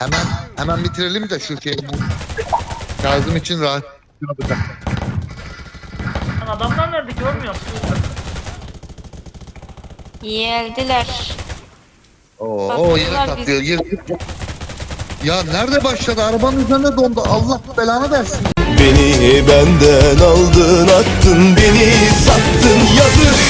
Hemen hemen bitirelim de şu şeyi. Kazım için rahat. Lan adamlar nerede görmüyor musun? Geldiler. Oo, o yere. Yere... Ya nerede başladı? Arabanın üzerine dondu. Allah belanı versin. Beni benden aldın attın beni sattın yazıklar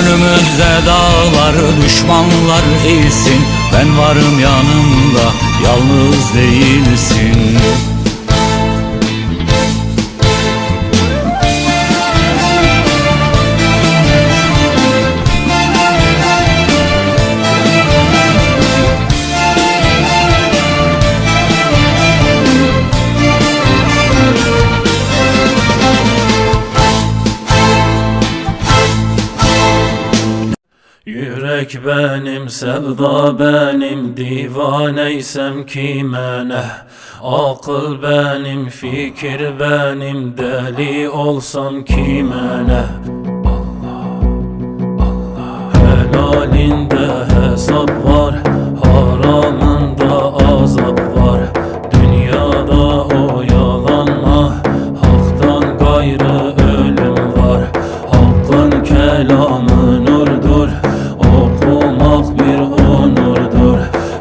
Önümüzde dağlar düşmanlar değilsin Ben varım yanında yalnız değilsin Yürek benim, sevda benim, divaneysem kime ne? Akıl benim, fikir benim, deli olsam kime ne? Allah, Allah Helalinde hesap var,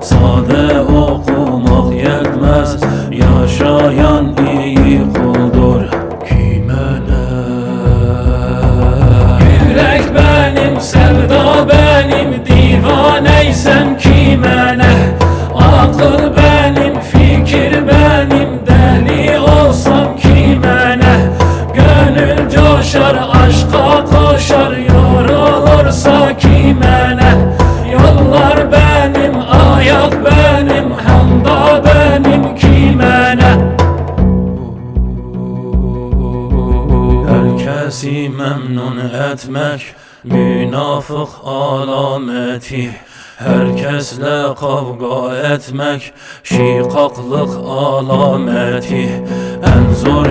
Sade okumak yetmez benim kime? Herkesi memnun etmek münafık alameti Herkesle kavga etmek şikaklık alameti En zor